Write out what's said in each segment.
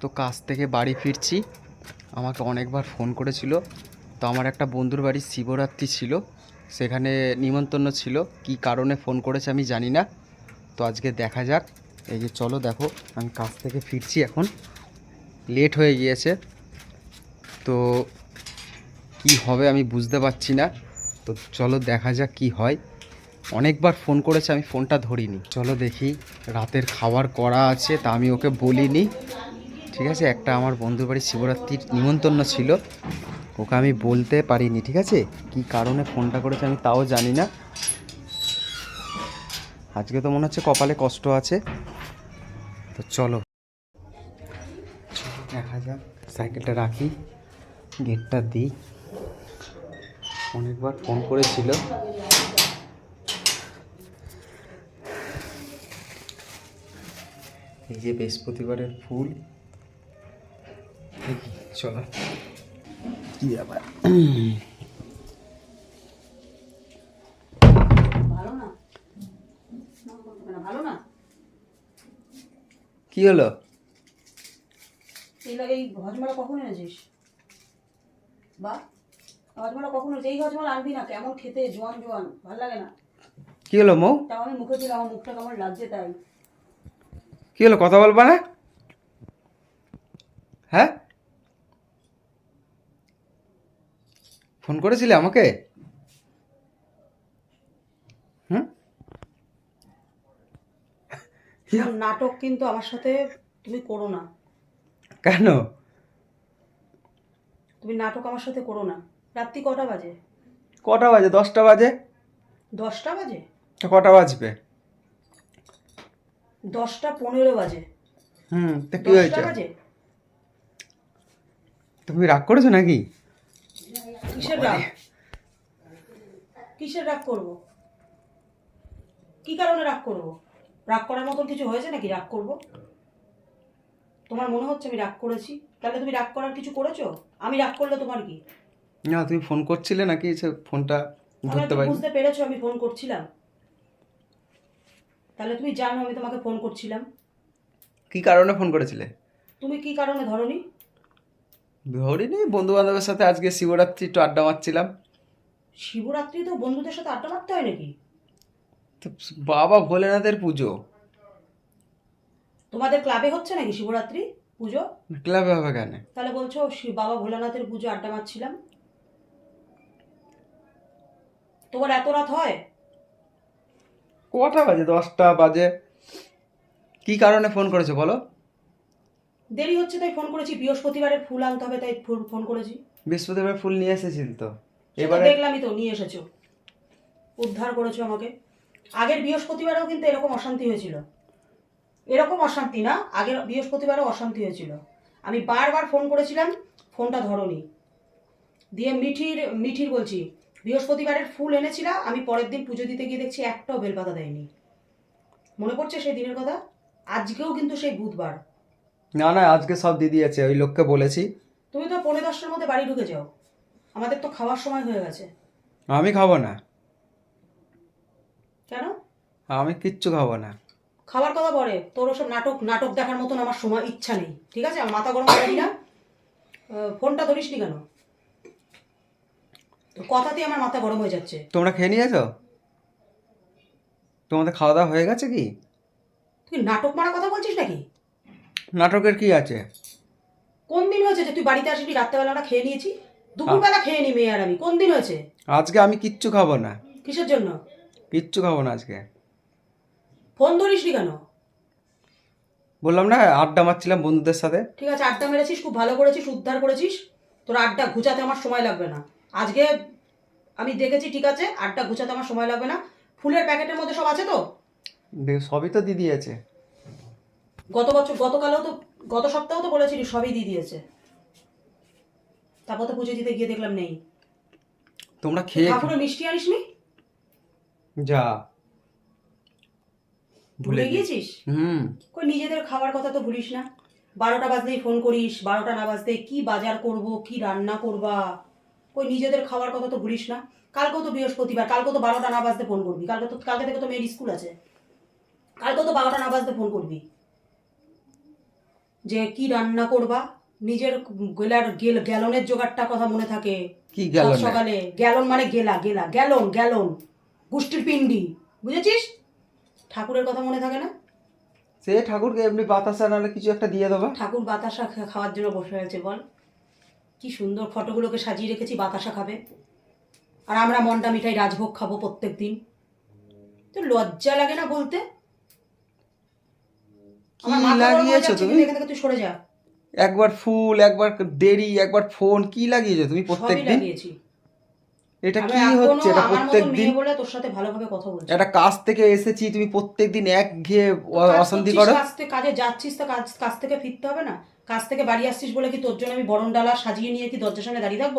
তো কাজ থেকে বাড়ি ফিরছি। আমাকে অনেকবার ফোন করেছিল। তো আমার একটা বন্ধুর বাড়ি শিবরাত্রি ছিল। সেখানে নিমন্ত্রণ ছিল। কি কারণে ফোন করেছে আমি জানি না। তো আজকে দেখা যাক। এই যে চলো দেখো, আমি কাজ থেকে ফিরছি এখন। লেট হয়ে গিয়েছে। তো কি হবে আমি বুঝতে পারছি না। তো চলো দেখা যাক কি হয়। অনেকবার ফোন করেছে, আমি ফোনটা ধরিনি। চলো দেখি, রাতের খাবার করা আছে তা আমি ওকে বলিনি। ঠিক আছে? একটা আমার বন্ধুর বাড়ি শিবরাত্রির নিমন্ত্রণ ছিল। ওকে আমি বলতে পারিনি, ঠিক আছে? কি কারণে ফোনটা করেছে আমি তাও জানি না। আজকে তো মনে হচ্ছে কপালে কষ্ট আছে। তো চলো, দেখা যাক। সাইকেলটা রাখি, গেটটা দিই। অনেকবার ফোন করেছিল। এই যে বৃহস্পতিবারের ফুল। চলো কি ব্যাপার? ভালো না? না, ভালো না? কি হলো? এই এই হজমালা কখন এনেছিস? বা হজমালা কখন এনেছিস? এই হজমালা আনবি না কেমন খেতে? জোয়ান জোয়ান ভালো লাগে না? কি হলো মৌ? তাও আমি মুখে দিলাম আমার মুখটা কেমন লাগছে তাই। কি হলো কথা বলবা না? হ্যাঁ? ফোন করেছিলে আমাকে? হুম? নাটক কিন্তু আমার সাথে তুমি করো না। কেন? তুমি নাটক আমার সাথে করো না। রাত্রি কটা বাজে? কটা বাজে? দশটা বাজে? দশটা বাজে? কটা বাজবে? দশটা পনেরো বাজে। হুম তা কি হয়েছে? বাজে। তুমি রাগ করেছ নাকি? কিসের রাগ? কিসের রাগ করব? কি কারণে রাগ করব? রাগ করার মতন কিছু হয়েছে নাকি রাগ করব? তোমার মনে হচ্ছে আমি রাগ করেছি? তাহলে তুমি রাগ করার কিছু করেছ? আমি রাগ করলে তোমার কি? না তুমি ফোন করছিলে নাকি? সে ফোনটা ধরতে পারি বুঝতে পেরেছ আমি ফোন করছিলাম। তাহলে তুমি জানো আমি তোমাকে ফোন করছিলাম। কি কারণে ফোন করেছিলে? তুমি কি কারণে ধরনি? ধরিনি বন্ধু বান্ধবের সাথে আজকে শিবরাত্রি একটু আড্ডা মারছিলাম। শিবরাত্রি তো বন্ধুদের সাথে আড্ডা মারতে হয় নাকি? তো বাবা ভোলেনাথের পুজো। তোমাদের ক্লাবে হচ্ছে নাকি শিবরাত্রি পুজো? ক্লাবে হবে কেন? তাহলে বলছো বাবা ভোলানাথের পুজো আড্ডা মারছিলাম। তোমার এত রাত হয়? কটা বাজে? দশটা বাজে। কি কারণে ফোন করেছ বলো? দেরি হচ্ছে তাই ফোন করেছি। বৃহস্পতিবারের ফুল আনতে হবে তাই ফোন- করেছি। বৃহস্পতিবার ফুল নিয়ে এসেছিল তো? এবারে দেখলামই তো নিয়ে এসেছ। উদ্ধার করেছ আমাকে। আগের বৃহস্পতিবারেও কিন্তু এরকম অশান্তি হয়েছিল। এরকম অশান্তি না আগের বৃহস্পতিবারও অশান্তি হয়েছিল। আমি বারবার ফোন করেছিলাম ফোনটা ধরনি। দিয়ে মিঠির মিঠির বলছি বৃহস্পতিবারের ফুল এনেছিলাম আমি পরের দিন পুজো দিতে গিয়ে দেখছি একটাও বেলপাতা দেয়নি। মনে পড়ছে সেই দিনের কথা? আজকেও কিন্তু সেই বুধবার। না না আজকে সব দিদি আছে ওই লোককে বলেছি। তুমি তো পনেরো দশটার মধ্যে বাড়ি ঢুকে যাও। আমাদের তো খাওয়ার সময় হয়ে গেছে। আমি খাব না। কেন? আমি কিচ্ছু খাব না। খাবার কথা পরে তোর ওসব নাটক নাটক দেখার মতন আমার সময় ইচ্ছা নেই। ঠিক আছে? আমার মাথা গরম করি না। ফোনটা ধরিস নি কেন? কথাতেই আমার মাথা গরম হয়ে যাচ্ছে। তোমরা খেয়ে নিয়েছো? তোমাদের খাওয়া দাওয়া হয়ে গেছে কি? তুই নাটক মারা কথা বলছিস নাকি? নাটকের কি আছে? কোন দিন হয়েছে যে তুই বাড়িতে আসবি রাত্রেবেলা আমরা খেয়ে নিয়েছি। দুপুরবেলা খেয়ে নি মেয়ে আর আমি। কোন দিন হয়েছে? আজকে আমি কিচ্ছু খাব না। কিসের জন্য? কিচ্ছু খাব না আজকে। ফোন ধরিস নি কেন? বললাম না আড্ডা মারছিলাম বন্ধুদের সাথে। ঠিক আছে আড্ডা মেরেছিস খুব ভালো করেছিস উদ্ধার করেছিস। তোর আড্ডা ঘুচাতে আমার সময় লাগবে না। আজকে আমি দেখেছি ঠিক আছে আড্ডা ঘুচাতে আমার সময় লাগবে না। ফুলের প্যাকেটের মধ্যে সব আছে তো? সবই তো দিদি আছে। গত বছর গতকালও তো গত সপ্তাহেও তো বলেছিলি সবই দিয়ে দিয়েছে। তারপর তো পুজো দিতে গিয়ে দেখলাম নেই। তোমরা খেয়ে ঠাকুরের মিষ্টি আনিস নি যা। ভুলে গিয়েছিস? হুম। কই নিজেদের খাবার কথা তো ভুলিস না। বারোটা বাজতেই ফোন করিস বারোটা না বাজতে কি বাজার করব কি রান্না করবা? কই নিজেদের খাবার কথা তো ভুলিস না। কালকেও তো বৃহস্পতিবার কালকে তো বারোটা না বাজতে ফোন করবি। কালকে তো কালকে থেকে তো মেয়ের স্কুল আছে। কালকেও তো বারোটা না বাজতে ফোন করবি। যে কি রান্না করবা? নিজের গেলার গেল গ্যালনের জোগাড়টা কথা মনে থাকে। কি গেল সকালে। গ্যালন মানে গেলা গেলা গ্যালন গ্যালন। গুষ্টির পিন্ডি বুঝেছিস? ঠাকুরের কথা মনে থাকে না? সে ঠাকুরকে এমনি বাতাসা নাহলে কিছু একটা দিয়ে দেবা? ঠাকুর বাতাসা খাওয়ার জন্য বসে আছে বল। কি সুন্দর ফটোগুলোকে সাজিয়ে রেখেছি বাতাসা খাবে। আর আমরা মন্ডা মিঠাই রাজভোগ খাব প্রত্যেক দিন তো লজ্জা লাগে না বলতে? কি লাগিয়েছো তুমি? তুই সরে যা। একবার ফুল একবার দেরি একবার ফোন কি লাগিয়েছো তুমি এটা কি হচ্ছে? এটা বলে তোর সাথে ভালোভাবে কথা বলছি। একটা কাজ থেকে এসেছি তুমি এক ঘেয়ে অশান্তি করো। কাজ থেকে কাজে যাচ্ছিস তো কাজ কাজ থেকে ফিরতে হবে না? কাজ থেকে বাড়ি আসছিস বলে কি তোর জন্য আমি বরণ ডালা সাজিয়ে নিয়ে কি দরজার সামনে দাঁড়িয়ে থাকব?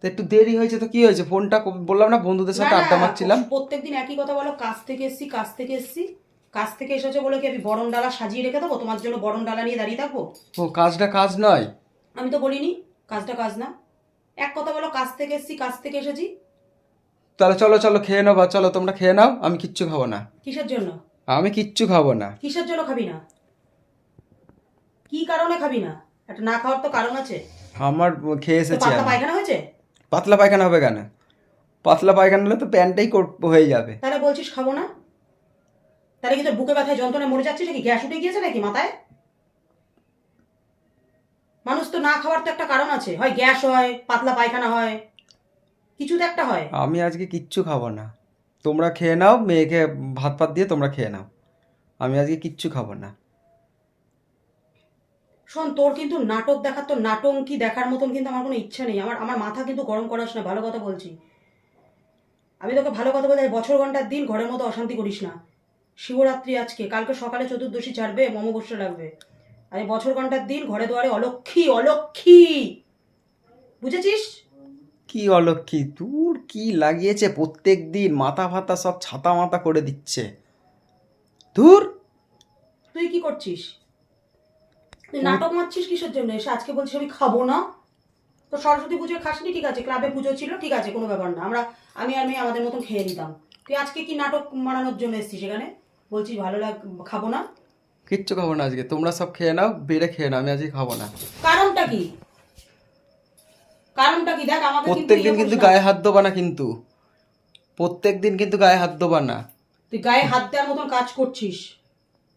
তো একটু দেরি হয়েছে তো কি হয়েছে? ফোনটা বললাম না বন্ধুদের সাথে আড্ডা মারছিলাম। প্রত্যেকদিন একই কথা বলো কাজ থেকে এসছি কাজ থেকে এসছি। কাজ থেকে এসেছ বলে কি আমি বরণ ডালা সাজিয়ে রেখে দেবো? তোমার জন্য বরণ ডালা নিয়ে দাঁড়িয়ে থাকব? ও কাজটা কাজ নয়। আমি তো বলিনি কাজটা কাজ না। এক কথা বলো কাজ থেকে এসছি কাজ থেকে এসেছি। তাহলে চলো চলো খেয়ে নাও বা চলো তোমরা খেয়ে নাও আমি কিচ্ছু খাব না। কিসের জন্য? আমি কিচ্ছু খাব না। কিসের জন্য খাবি না? কি কারণে খাবি না? একটা না খাওয়ার তো কারণ আছে। আমার খেয়ে এসেছি পাতলা পায়খানা হয়েছে? পাতলা পায়খানা হবে কেন? পাতলা পায়খানা হলে তো প্যান্টটাই হয়ে যাবে। তাহলে বলছিস খাব না? তাহলে কি তোর বুকে ব্যথায় যন্ত্রণায় মরে যাচ্ছিস? নাকি গ্যাস উঠে গিয়েছে নাকি মাথায়? মানুষ তো না খাওয়ার তো একটা কারণ আছে। হয় গ্যাস হয় পাতলা পায়খানা হয় কিছু তো একটা হয়। আমি আজকে কিচ্ছু খাব না। তোমরা খেয়ে নাও মেয়েকে ভাত পাত দিয়ে তোমরা খেয়ে নাও। আমি আজকে কিচ্ছু খাব না। শোন তোর কিন্তু নাটক দেখার তো নাটঙ্কি দেখার মতন কিন্তু আমার কোনো ইচ্ছা নেই। আমার আমার মাথা কিন্তু গরম করাস না ভালো কথা বলছি। আমি তোকে ভালো কথা বলতে বছর ঘণ্টার দিন ঘরের মতো অশান্তি করিস না। শিবরাত্রি আজকে। কালকে সকালে চতুর্দশী ছাড়বে মম বসে লাগবে। আর এই বছর ঘণ্টার দিন ঘরে দুয়ারে অলক্ষী অলক্ষী। বুঝেছিস? কি অলক্ষী? দূর কি লাগিয়েছে প্রত্যেক দিন? মাথা ফাতা সব ছাতা মাথা করে দিচ্ছে। ধুর তুই কি করছিস? তুই নাটক মারছিস কিসের জন্য? এসে আজকে বলছিস আমি খাব না। তো সরস্বতী পুজোয় খাসনি? ঠিক আছে ক্লাবে পুজো ছিল ঠিক আছে কোনো ব্যাপার না। আমরা আমি আর মেয়ে আমাদের মতন খেয়ে নিতাম। তুই আজকে কি নাটক মারানোর জন্য এসেছিস এখানে? বলছিস ভালো লাগ খাব না? কিচ্ছু খাব না আজকে। তোমরা সব খেয়ে নাও বেড়ে খেয়ে নাও আমি আজকে খাব না। কারণটা কি? কারণটা কি? দেখ আমাকে কিন্তু প্রত্যেক দিন ইয়ে কিন্তু গায়ে হাত দেবা না কিন্তু। প্রত্যেক দিন কিন্তু গায়ে হাত দেবা না। তুই গায়ে হাত দেওয়ার মতন কাজ করছিস।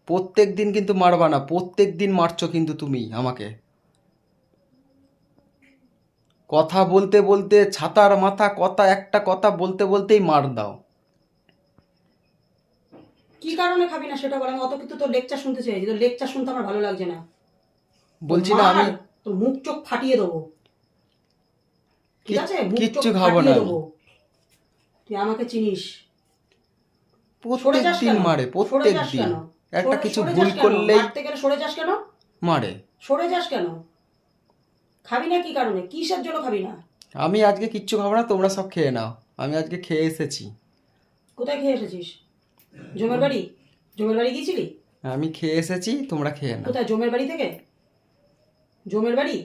প্রত্যেক দিন কিন্তু মারবা না। প্রত্যেক দিন মারছো কিন্তু তুমি আমাকে। কথা বলতে বলতে ছাতার মাথা কথা একটা কথা বলতে বলতেই মার দাও। কি কারণে খাবি না সেটা বল? আমি অত কিন্তু তোর লেকচার শুনতে চাই তোর লেকচার শুনতে আমার ভালো লাগছে না। বলছি না আমি তোর মুখ চোখ ফাটিয়ে দেবো। ঠিক আছে? মুখ চোখ খাব ফাটিয়ে না দেবো। তুই আমাকে চিনিস। প্রত্যেক দিন? মারে প্রত্যেক দিন? একটা কিছু ভুল? করলেই মারতে গেলে সরে যাস কেন? মারে। সরে যাস কেন? খাবি না কি কারণে? কিসের জন্য খাবি না? আমি আজকে কিচ্ছু খাব না তোমরা সব খেয়ে নাও। আমি আজকে খেয়ে এসেছি। কোথায় খেয়ে এসেছিস? জমের বাড়ি? জমের বাড়ি গিয়েছিলি? আমি খেয়ে এসেছি তোমরা খেয়ে নাও। কোথায় জমের বাড়ি থেকে? জমের বাড়ি?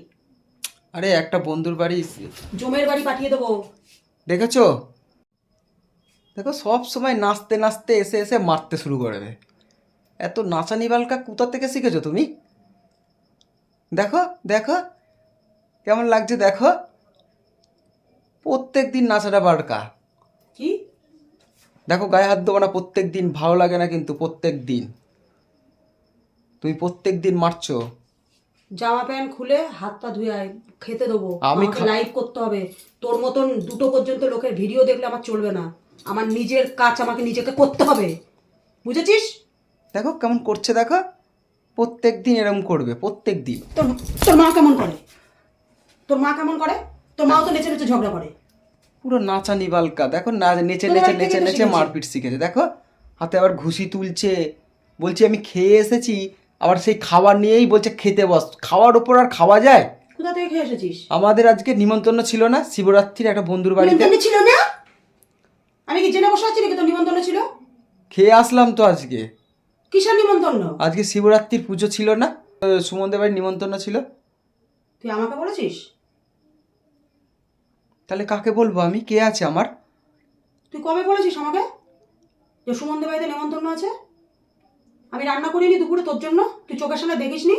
আরে একটা বন্ধুর বাড়ি। জমের বাড়ি পাঠিয়ে দেবো। দেখেছ? দেখো সব সময় নাচতে নাচতে এসে এসে মারতে শুরু করবে এত নাচানি বালকা কোথা থেকে শিখেছো তুমি? দেখো দেখো। কেমন লাগছে দেখো? প্রত্যেক দিন নাচাটা বাড়কা। দেখো গায়ে হাত দেবো না প্রত্যেক দিন ভালো লাগে না কিন্তু প্রত্যেক দিন তুমি প্রত্যেক দিন মারছো। জামা প্যান্ট খুলে হাত পা ধুয়ে আয় খেতে দেবো। আমি লাইভ করতে হবে। তোর মতন দুটো পর্যন্ত লোকের ভিডিও দেখলে আমার চলবে না। আমার নিজের কাজ আমাকে নিজেকে করতে হবে। বুঝেছিস? দেখো কেমন করছে দেখো। প্রত্যেক দিন এরকম করবে প্রত্যেক দিন তোর তোর মা কেমন করে? তোর মা কেমন করে? তোর মাও তো নেচে নেচে ঝগড়া করে। পুরো নাচানি বালকা দেখো না নেচে নেচে নেচে নেচে মারপিট শিখেছে। দেখো হাতে আবার ঘুষি তুলছে বলছি আমি খেয়ে এসেছি আবার সেই খাবার নিয়েই বলছে খেতে বস। খাওয়ার ওপর আর খাওয়া যায়? কোথা থেকে খেয়ে এসেছিস? আমাদের আজকে নিমন্ত্রণ ছিল না শিবরাত্রির একটা বন্ধুর বাড়িতে। ছিল না? আমি কি জেনে বসে আছি নাকি তোর নিমন্ত্রণ ছিল? খেয়ে আসলাম তো আজকে। কিসের নিমন্ত্রণ? আজকে শিবরাত্রির পুজো ছিল না সুমনদের বাড়ির নিমন্ত্রণ ছিল। তুই আমাকে বলেছিস? তাহলে কাকে বলব আমি? কে আছে আমার? তুই কবে বলেছিস আমাকে? যে সুমনদের বাড়িতে নিমন্ত্রণ আছে? আমি রান্না করিনি দুপুরে তোর জন্য? তুই চোখের সামনে দেখিসনি?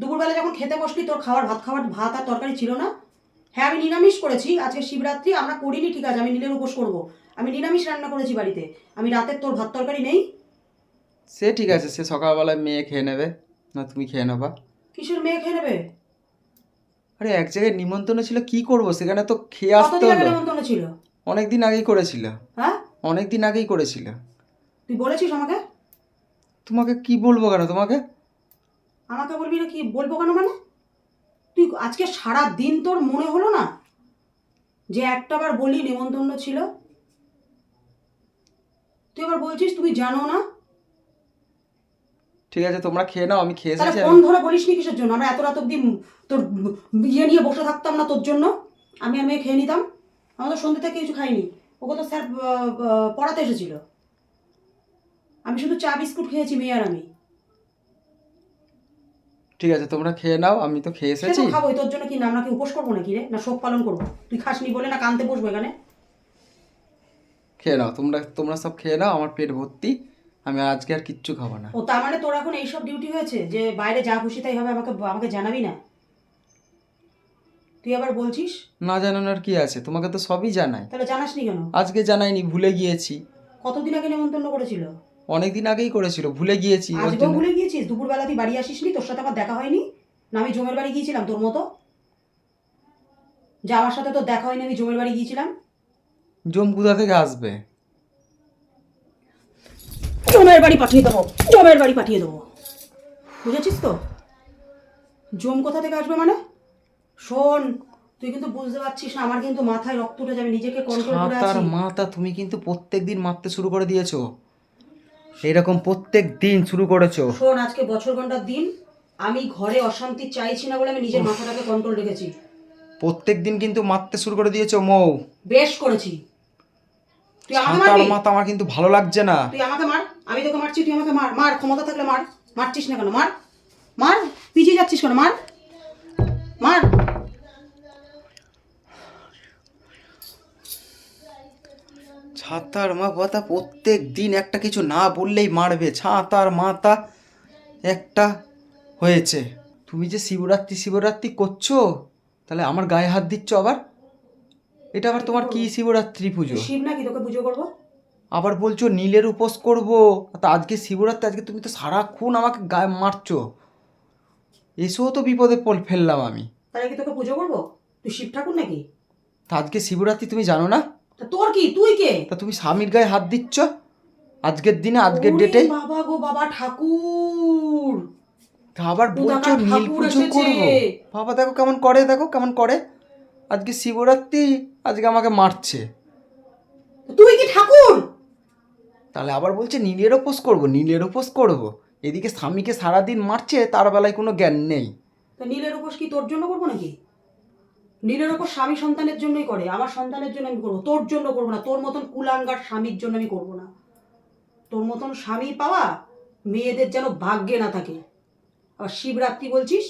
দুপুরবেলা যখন খেতে বসলি তোর খাওয়ার ভাত খাওয়ার ভাত আর তরকারি ছিল না? হ্যাঁ আমি নিরামিষ করেছি। আজকে শিবরাত্রি আমরা করিনি ঠিক আছে আমি নীলের উপোস করব। আমি নিরামিষ রান্না করেছি বাড়িতে। আমি রাতের তোর ভাত তরকারি নেই। সে ঠিক আছে সে সকালবেলায় মেয়ে খেয়ে নেবে। না তুমি খেয়ে নেবা কিসের মেয়ে খেয়ে নেবে? আরে এক জায়গায় নিমন্ত্রণ ছিল কি করব? সেখানে তো খেয়ে আসতে হলো। ছিল? অনেক দিন আগেই করেছিল। হ্যাঁ? অনেক দিন আগেই করেছিল। তুই বলেছিস আমাকে? তোমাকে কি বলব কেন? তোমাকে? আমাকে বলবি না কি বলব কেন মানে? তুই আজকে সারা দিন তোর মনে হলো না যে একটাবার বলি নেমন্তন্ন ছিল? তুই এবার বলছিস তুমি জানো না? ঠিক আছে তোমরা খেয়ে নাও আমি খেয়ে এসেছি ফোন ধরে বলিস নি কিসের জন্য? আমরা এত রাত অব্দি তোর ইয়ে নিয়ে বসে থাকতাম না তোর জন্য। আমি আর মেয়ে খেয়ে নিতাম। আমরা তো সন্ধ্যে থেকে কিছু খাইনি। ওকে তো স্যার পড়াতে এসেছিল। আমি শুধু চা বিস্কুট খেয়েছি মেয়ে আর আমি। ঠিক আছে তোমরা খেয়ে নাও আমি তো খেয়ে এসেছি তো খাবোই তোর জন্য কি না আমরা কি উপোস করব নাকি রে? না শোক পালন করব? তুই খাসনি বলে না কানতে বসবো এখানে? খেয়ে নাও তোমরা তোমরা সব খেয়ে নাও আমার পেট ভর্তি। আমি আজকে আর কিচ্ছু খাব না। ও তার মানে তোর এখন এইসব ডিউটি হয়েছে যে বাইরে যা খুশি তাই হবে আমাকে আমাকে জানাবি না? তুই আবার বলছিস? না জানানোর কি আছে? তোমাকে তো সবই জানাই। তাহলে জানাসনি কেন? আজকে জানাইনি ভুলে গিয়েছি। কতদিন আগে নেমন্তন্ন করেছিল? অনেক দিন আগেই করেছিল ভুলে গিয়েছি ওর আজকেও ভুলে গিয়েছিস? দুপুরবেলা তুই বাড়ি আসিসনি? তোর সাথে আবার দেখা হয়নি? না আমি জমের বাড়ি গিয়েছিলাম তোর মতো। যে আমার সাথে তোর দেখা হয়নি আমি জমের বাড়ি গিয়েছিলাম। জম কোথা থেকে আসবে? জমের বাড়ি পাঠিয়ে দেবো জমের বাড়ি পাঠিয়ে দেবো। বুঝেছিস তো? জম কোথা থেকে আসবে মানে? শোন তুই কিন্তু বুঝতে পারছিস না আমার কিন্তু মাথায় রক্ত উঠে যাবে নিজেকে কন্ট্রোল করে আছি। মাথা তুমি কিন্তু প্রত্যেক দিন মারতে শুরু করে দিয়েছ। এরকম প্রত্যেক দিন শুরু করেছ। শোন আজকে বছর ঘণ্টার দিন আমি ঘরে অশান্তি চাইছি না বলে আমি নিজের মাথাটাকে কন্ট্রোল রেখেছি। প্রত্যেক দিন কিন্তু মারতে শুরু করে দিয়েছ মৌ। বেশ করেছি। ছাতার মাথা আমার কিন্তু ভালো লাগছে না। তুই আমাকে মার? আমি তোকে মারছি তুই আমাকে মার। মার ক্ষমতা থাকলে মার। মারছিস না কেন? মার। মার। পিছিয়ে যাচ্ছিস কেন? মার। মার। ছাতার মা কথা প্রত্যেক দিন একটা কিছু না বললেই মারবে। ছাতার মাথা একটা হয়েছে। তুমি যে শিবরাত্রি শিবরাত্রি করছ তাহলে আমার গায়ে হাত দিচ্ছ আবার? এটা আবার তোমার কি শিবরাত্রি পুজো? শিব নাকি? তোকে পুজো করব? আবার বলছো নীলের উপোস করব। তা আজকে শিবরাত্রি আজকে তুমি তো সারাক্ষণ আমাকে গায়ে মারছো। এসেও তো বিপদে পড় ফেললাম আমি। তাহলে কি তোকে পুজো করব? তুই শিব ঠাকুর নাকি? তা আজকে শিবরাত্রি তুমি জানো না? তা তোর কি? তুই কে? তা তুমি স্বামীর গায়ে হাত দিচ্ছ? আজকের দিনে আজকের ডেটে? বাবা গো বাবা ঠাকুর! তা আবার বলছো নীল পুজো? করব? বাবা দেখো কেমন করে দেখো কেমন করে। আজকে শিবরাত্রি আজকে আমাকে মারছে। তুই কি ঠাকুর? তাহলে আবার বলছে নীলের উপোস করব নীলের উপোস করব। এদিকে স্বামীকে সারাদিন মারছে তার বেলায় কোনো জ্ঞান নেই। তা নীলের উপোস কি তোর জন্য করব নাকি? নীলের উপর স্বামী সন্তানের জন্যই করে আমার সন্তানের জন্য আমি করব তোর জন্য করব না তোর মতন কুলাঙ্গার স্বামীর জন্য আমি করব না। তোর মতন স্বামী পাওয়া মেয়েদের যেন ভাগ্যে না থাকে। আর শিবরাত্রি বলছিস?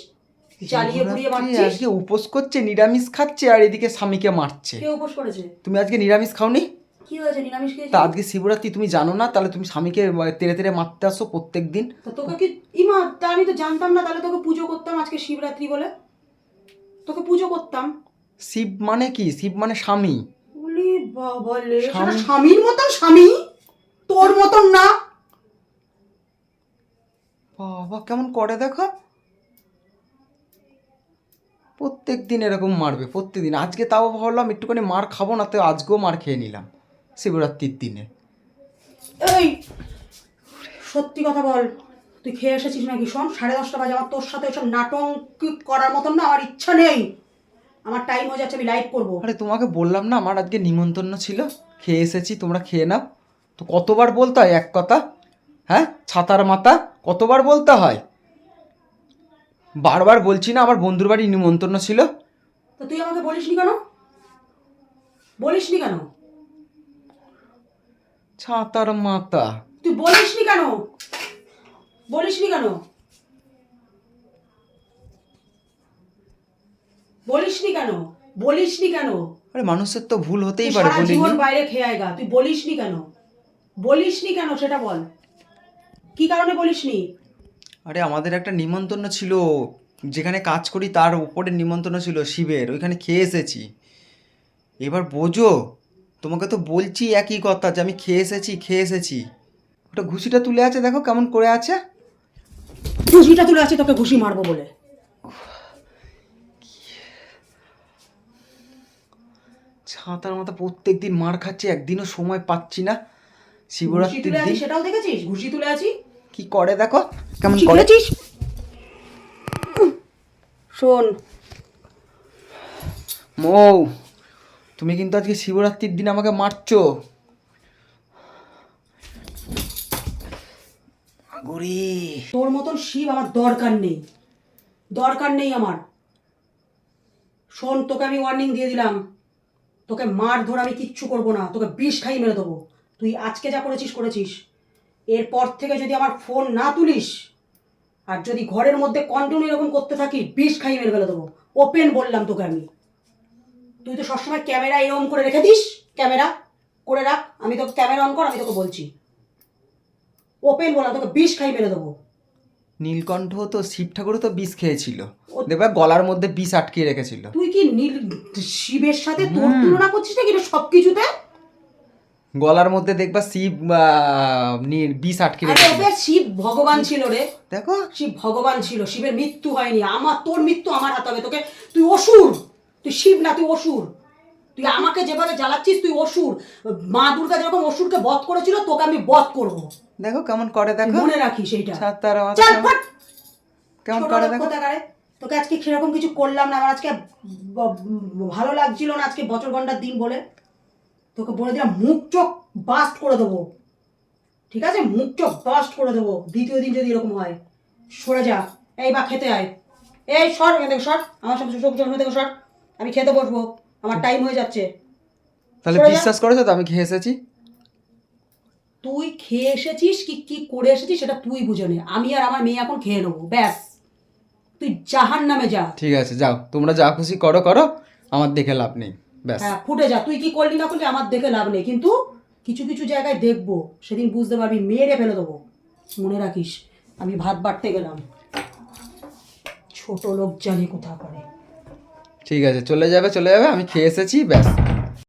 পুড়িয়ে মারছিস? আজকে উপোস করছে নিরামিষ খাচ্ছে আর এদিকে স্বামীকে মারছে। কে উপোস করেছে? তুমি আজকে নিরামিষ খাওনি? কি হয়েছে? নিরামিষ তা আজকে শিবরাত্রি তুমি জানো না? তাহলে তুমি স্বামীকে তেরে তেরে মারতে আসো প্রত্যেক দিন তোকে কি ইমা তা আমি তো জানতাম না তাহলে তোকে পুজো করতাম আজকে শিবরাত্রি বলে। তোকে পুজো করতাম। শিব মানে কি? শিব মানে স্বামী। বলি বাবা লে স্বামীর মতন স্বামী? তোর মতন না? বাবা কেমন করে দেখো? প্রত্যেক দিন এরকম মারবে প্রত্যেক দিন আজকে তাও ভাবলাম একটুখানি মার খাব না তো আজকেও মার খেয়ে নিলাম শিবরাত্রির দিনে। এই সত্যি কথা বল তুই খেয়ে এসেছিস নাকি? শোন সাড়ে দশটা বাজে আমার তোর সাথে ওসব নাটক করার মতন না আমার ইচ্ছা নেই। আমার টাইম হয়ে যাচ্ছে আমি লাইভ করব। আরে তোমাকে বললাম না আমার আজকে নিমন্ত্রণ ছিল খেয়ে এসেছি তোমরা খেয়ে নাও। তো কতবার বলতে হয় এক কথা? হ্যাঁ ছাতার মাথা কতবার বলতে হয়? বারবার বলছি না আমার বন্ধুর বাড়ি নিমন্ত্রণ ছিল। তো তুই আমাকে বলিসনি কেন? বলিসনি কেন? ছাতার মাথা। তুই বলিসনি কেন? বলিসনি কেন? বলিসনি কেন? বলিসনি কেন? আরে মানুষের তো ভুল হতেই পারে বলিনি। জীবন বাইরে খেয়ে আয়গা তুই বলিসনি কেন? বলিসনি কেন সেটা বল। কি কারণে বলিসনি? আরে আমাদের একটা নিমন্ত্রণ ছিল। যেখানে কাজ করি তার উপরে নিমন্ত্রণ ছিল শিবের। ওইখানে খেয়ে এসেছি। এবার বোঝো তোমাকে তো বলছি একই কথা যে আমি খেয়ে এসেছি খেয়ে এসেছি। ওটা ঘুষিটা তুলে আছে দেখো কেমন করে আছে। ঘুষিটা তুলে আছে তোকে ঘুষি মারবো বলে। ছাতার মাথা প্রত্যেক দিন মার খাচ্ছি একদিনও সময় পাচ্ছি না। শিবরাত্রির দিন। সেটাও দেখেছিস? ঘুষি তুলে আছি। কি করে দেখো? কেমন করে? শিখেছিস শোন। মৌ তুমি কিন্তু আজকে শিবরাত্রির দিন আমাকে মারছো। গরি তোর মতন শিব আমার দরকার নেই। দরকার নেই আমার। শোন তোকে আমি ওয়ার্নিং দিয়ে দিলাম। তোকে মার ধর আমি কিচ্ছু করব না। তোকে বিষ খাই মেরে দেবো। তুই আজকে যা করেছিস করেছিস। এরপর থেকে যদি আমার ফোন না তুলিস আর যদি ঘরের মধ্যে কন্টিনিউ এরকম করতে থাকি বিষ খাই মেরে ফেলে দেবো। ওপেন বললাম তোকে আমি। তুই তো সবসময় ক্যামেরা এরকম করে রেখে দিস ক্যামেরা করে রাখ। আমি তোকে ক্যামেরা অন কর আমি তোকে বলছি। ওপেন বললাম তোকে বিষ খাই মেরে দেবো। নীলকণ্ঠ তো শিব ঠাকুরও তো বিষ খেয়েছিল। দেখবে গলার মধ্যে বিষ আটকিয়ে রেখেছিল। তুই কি নীল শিবের সাথে তোর তুলনা করছিস নাকি? সব কিছুতে গলার মধ্যে দেখবা শিব বিষ আটকে শিব ভগবান ছিল রে। দেখো। শিব ভগবান ছিল শিবের মৃত্যু হয়নি। আমার তোর মৃত্যু আমার হাতে হবে। তোকে তুই অসুর। তুই শিব না তুই অসুর। তুই আমাকে যেভাবে জ্বালাচ্ছিস তুই অসুর। মা দুর্গা যেরকম অসুরকে বধ করেছিল তোকে আমি বধ করব। দেখো কেমন করে দেখো। মনে রাখি চল কেমন- করে দেখো। তোকে আজকে সেরকম কিছু করলাম না। আমার আজকে ভালো লাগছিল না আজকে বছর ঘণ্টার দিন বলে। তোকে বলে দিলাম মুখ চোখ বাস্ট করে দেবো। ঠিক আছে? মুখ চোখ বাস্ট করে দেবো। দ্বিতীয় দিন যদি এরকম হয় সরে যা। এই বা খেতে আয়। এই সর এখান থেকে সর। আমার সব চোখ চোখ থেকে সর। আমি খেতে বসবো। আমার টাইম হয়ে যাচ্ছে। তাহলে বিশ্বাস করেছ তো আমি খেয়ে এসেছি? তুই খেয়ে এসেছিস কি কি করে এসেছিস সেটা তুই বুঝে নে। আমি আর আমার মেয়ে এখন খেয়ে নেব ব্যাস। তুই জাহান নামে যা। ঠিক আছে যাও। তোমরা যা খুশি করো করো। আমার দেখে লাভ নেই। হ্যাঁ ফুটে যা। তুই কি করলি না করলি আমার দেখে লাভ নেই। কিন্তু কিছু কিছু জায়গায় দেখব। সেদিন বুঝতে পারবি মেরে ফেলে দেবো। মনে রাখিস আমি ভাত বাড়তে গেলাম। ছোট লোক জানি কোথা করে ঠিক আছে চলে যাবে চলে যাবে আমি খেয়ে এসেছি ব্যাস।